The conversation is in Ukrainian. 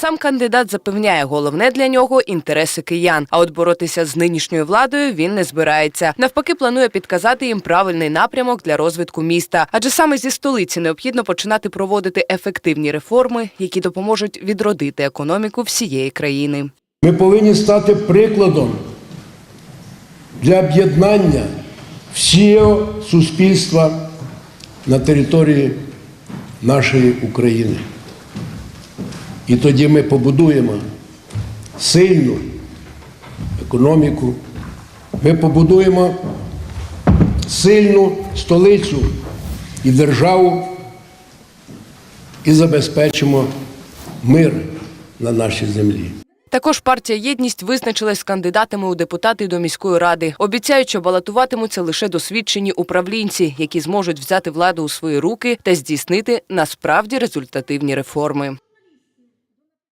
Сам кандидат запевняє, головне для нього інтереси киян. А от боротися з нинішньою владою він не збирається. Навпаки, планує підказати їм правильний напрямок для розвитку міста. Адже саме зі столиці необхідно починати проводити ефективні реформи, які допоможуть відродити економіку всієї країни. Ми повинні стати прикладом для об'єднання всього суспільства на території нашої України. І тоді ми побудуємо сильну економіку, ми побудуємо сильну столицю і державу і забезпечимо мир на нашій землі. Також партія єдність визначилась з кандидатами у депутати до міської ради. Обіцяють, що балотуватимуться лише досвідчені управлінці, які зможуть взяти владу у свої руки та здійснити насправді результативні реформи.